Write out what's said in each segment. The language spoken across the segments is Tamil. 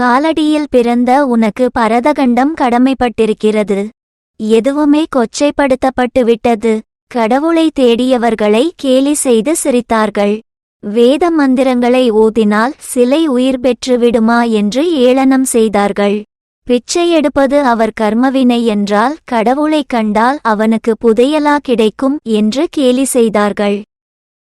காலடியில் பிறந்த உனக்கு பரதகண்டம் கடமைப்பட்டிருக்கிறது. எதுவுமே கொச்சைப்படுத்தப்பட்டு விட்டது கடவுளை தேடியவர்களை கேலி செய்து சிரித்தார்கள். வேத மந்திரங்களை ஓதினால் சிலை உயிர் பெற்று விடுமா என்று ஏளனம் செய்தார்கள். பிச்சை எடுப்பது அவர் கர்மவினை என்றால் கடவுளைக் கண்டால் அவனுக்கு புதையலா கிடைக்கும் என்று கேலி செய்தார்கள்.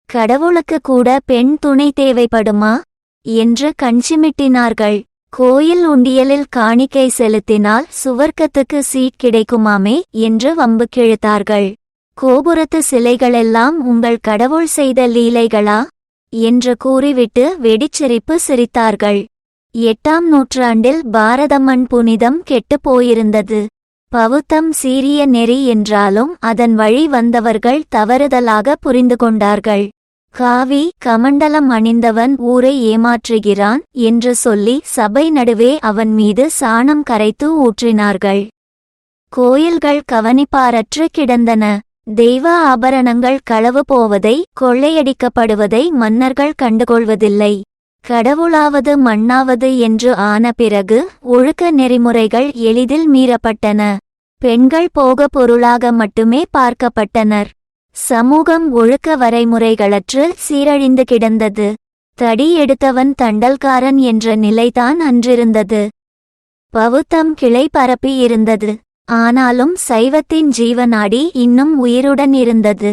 கடவுளுக்கு கூட பெண் துணை தேவைப்படுமா? என்று கஞ்சிமிட்டினார்கள் கோயில் உண்டியலில் காணிக்கை செலுத்தினால் சுவர்க்கத்துக்கு சீட் கிடைக்குமாமே என்று வம்பு கிழித்தார்கள். கோபுரத்து சிலைகளெல்லாம் உங்கள் கடவுள் செய்த லீலைகளா? என்று கூறிவிட்டு வெடிச்சிரிப்பு சிரித்தார்கள். எட்டாம் நூற்றாண்டில் பாரதம்மன் புனிதம் கெட்டுப் போயிருந்தது. பவுத்தம் சீரிய நெறி என்றாலும் அதன் வழி வந்தவர்கள் தவறுதலாக புரிந்து கொண்டார்கள். காவி கமண்டலம் அணிந்தவன் ஊரை ஏமாற்றுகிறான் என்று சொல்லி சபை நடுவே அவன் மீது சாணம் கரைத்து ஊற்றினார்கள். கோயில்கள் கவனிப்பாரற்று கிடந்தன. தெய்வ ஆபரணங்கள் களவு போவதை கொள்ளையடிக்கப்படுவதை மன்னர்கள் கண்டுகொள்வதில்லை. கடவுளாவது மண்ணாவது என்று ஆன பிறகு ஒழுக்க நெறிமுறைகள் எளிதில் மீறப்பட்டன. பெண்கள் போக பொருளாக மட்டுமே பார்க்கப்பட்டனர். சமூகம் ஒழுக்க வரைமுறைகளற்று சீரழிந்து கிடந்தது. தடி எடுத்தவன் தண்டல்காரன் என்ற நிலைதான் அன்றிருந்தது. பவுத்தம் கிளை பரப்பி இருந்தது. ஆனாலும் சைவத்தின் ஜீவநாடி இன்னும் உயிருடன் இருந்தது.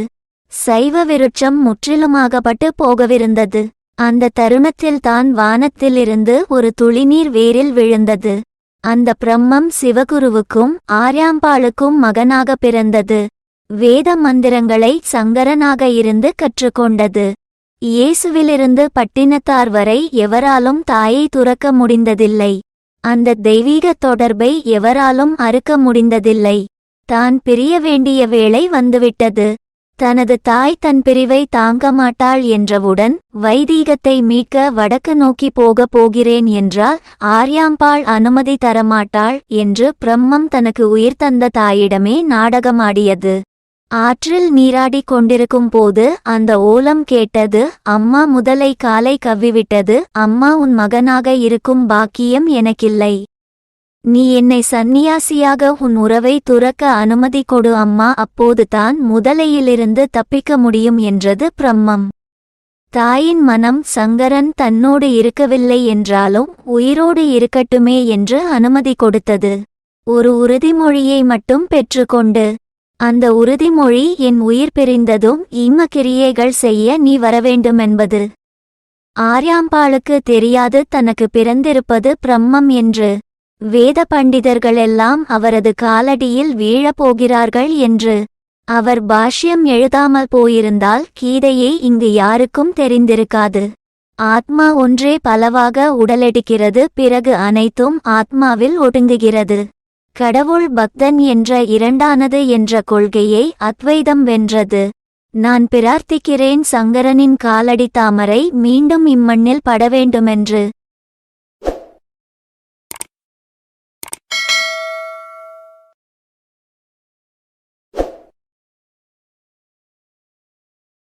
சைவ விருட்சம் முற்றிலுமாகப்பட்டு போகவிருந்தது. அந்த தருணத்தில்தான் வானத்திலிருந்து ஒரு துளிநீர் வேரில் விழுந்தது. அந்த பிரம்மம் சிவகுருவுக்கும் ஆர்யாம்பாளுக்கும் மகனாக பிறந்தது. வேத மந்திரங்களை சங்கரனாக இருந்து கற்றுக்கொண்டது. இயேசுவிலிருந்து பட்டினத்தார் வரை எவராலும் தாயை துறக்க முடிந்ததில்லை. அந்த தெய்வீக தொடர்பை எவராலும் அறுக்க முடிந்ததில்லை. தான் பிரிய வேண்டிய வேளை வந்துவிட்டது. தனது தாய் தன் பிரிவை தாங்க மாட்டாள் என்றவுடன் வைதீகத்தை மீட்க வடக்கு நோக்கி போகப் போகிறேன் என்றால் ஆர்யாம்பாள் அனுமதி தரமாட்டாள் என்று பிரம்மம் தனக்கு உயிர் தந்த தாயிடமே நாடகமாடியது. ஆற்றில் நீராடிக் கொண்டிருக்கும் போது அந்த ஓலம் கேட்டது அம்மா முதலை காலை கவ்விவிட்டது அம்மா உன் மகனாக இருக்கும் பாக்கியம் எனக்கில்லை. நீ என்னை சந்நியாசியாக உன் உறவை துறக்க அனுமதி கொடு அம்மா அப்போதுதான் முதலையிலிருந்து தப்பிக்க முடியும் என்றது பிரம்மம். தாயின் மனம் சங்கரன் தன்னோடு இருக்கவில்லை என்றாலும் உயிரோடு இருக்கட்டுமே என்று அனுமதி கொடுத்தது. ஒரு உறுதிமொழியை மட்டும் பெற்றுக்கொண்டு அந்த உறுதிமொழி என் உயிர் பிரிந்ததும் இம்ம கிரியைகள் செய்ய நீ வரவேண்டுமென்பது. ஆர்யாம்பாளுக்கு தெரியாது தனக்கு பிறந்திருப்பது பிரம்மம் என்று. வேத பண்டிதர்களெல்லாம் அவரது காலடியில் வீழப்போகிறார்கள் என்று. அவர் பாஷ்யம் எழுதாமல் போயிருந்தால் கீதையை இங்கு யாருக்கும் தெரிந்திருக்காது. ஆத்மா ஒன்றே பலவாக உடலெடுக்கிறது பிறகு அனைத்தும் ஆத்மாவில் ஒடுங்குகிறது. கடவுள் பக்தன் என்ற இரண்டானது என்ற கொள்கையை அத்வைதம் வென்றது. நான் பிரார்த்திக்கிறேன் சங்கரனின் காலடி தாமரை மீண்டும் இம்மண்ணில் பட வேண்டுமென்று